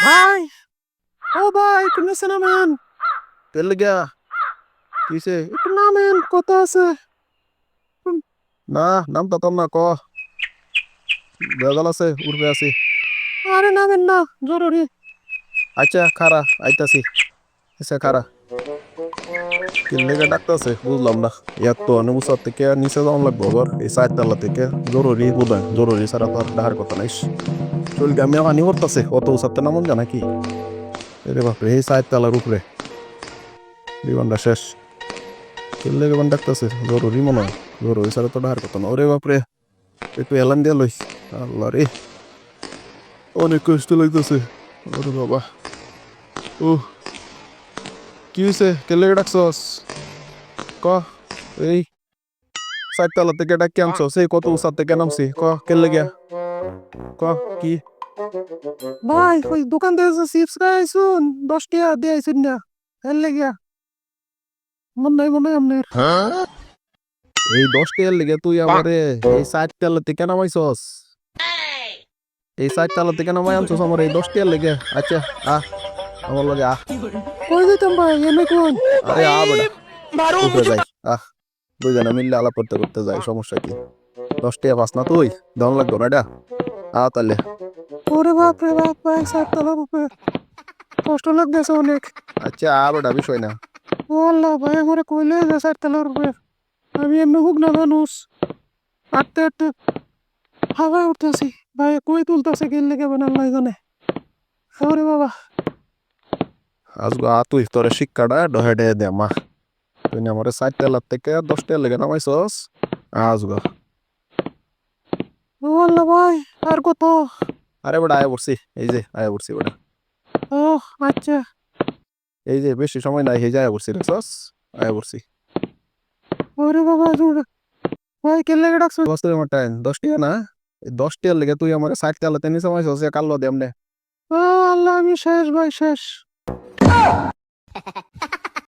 ভাই! ও ভাই নিচে নামেন। তেল গিয়া কিসে একটু নামেন কত আছে। না নামটা তোর না ক। বেজাল আছে উঠবে আছি। আরে নামেন না জরুরি। আচ্ছা খারা আইতাছি। আচ্ছা খারা। কিল্লেগে ডাকতেছে বুঝলাম না এত অনুসার থেকে নিচে যাওয়ান লাগবো এই চারতলা থেকে জরুরি বোধ হয় জরুরি ছাড়া তো আর ডাহার কথা নাই চল আমি হানি করতেছে অত জানা কি এরে বাপরে এই চারতলার উপরে বিমানটা শেষ কিল্লেগে বান ডাকতেছে জরুরি মনে হয় জরুরি ছাড়া তো ডাহার কথা না ওরে বাপরে একটু এলান দিয়ে লইস আল্লাহ রে অনেক কষ্ট লাগতেছে ওরে বাবা ও কি হয়েছে কেলে ডাকছস ক এই চারতলা থেকে ডাকি আনছস এই কত উঁচা থেকে নামছি। ক কেলে গিয়া? ক কি? ভাই ওই দোকান থেকে চিপস খাইছুন দশ টাকা দিয়ে আইসুন না এর গিয়া? মন নাই মনে আপনার এই দশ টাকার লেগে তুই আমারে এই চারতলা থেকে নামাইছস। এই চারতলা থেকে নামাই আনছস আমার এই দশ টাকার লেগে। আচ্ছা আহ আমার লগে আহ। কই দিতাম ভাই এনে কোন? আরে আ যাই। আহ। দুইজনে মিললে আলাপ করতে করতে যাই সমস্যা কি? দশ টাকা পাস না তুই? দম লাগতো না এটা? আ তাহলে। ওরে বাপ রে বাপ ভাই উপরে। কষ্ট লাগতেছে অনেক। আচ্ছা আ বেটা বিষয় না। ও আল্লাহ ভাই আমারে কইলে যে সাততলার উপরে। আমি এমনি হুক না মানুষ। আটতে আটতে হাওয়ায় উঠতেছি। ভাই কই তুলতেছে গেল লেগে বানাল্লাই জানে। ওরে বাবা। আজগো আ তুই তোর শিক্ষাটা ডহেডে দে মা। তুই আমার ষাট তেলার থেকে দশ লেগে নামাইছস আজগো। বলল ভাই আর কত? আরে বেটা আয় পড়ছি এই যে আয় পড়ছি বেটা। ও আচ্ছা। এই যে বেশি সময় নাই এই যে আয় পড়ছি দেখছস? আয় পড়ছি। ওরে বাবা জুড়ে ভাই কেলে ডাকছো? বসতে আমার টাইম দশ টাকা না? দশ টাকার লেগে তুই আমার ষাট তেলাতে নিচে নামাইছস কাল্লো দেমনে আল্লাহ আমি শেষ ভাই শেষ। ハハハハハ!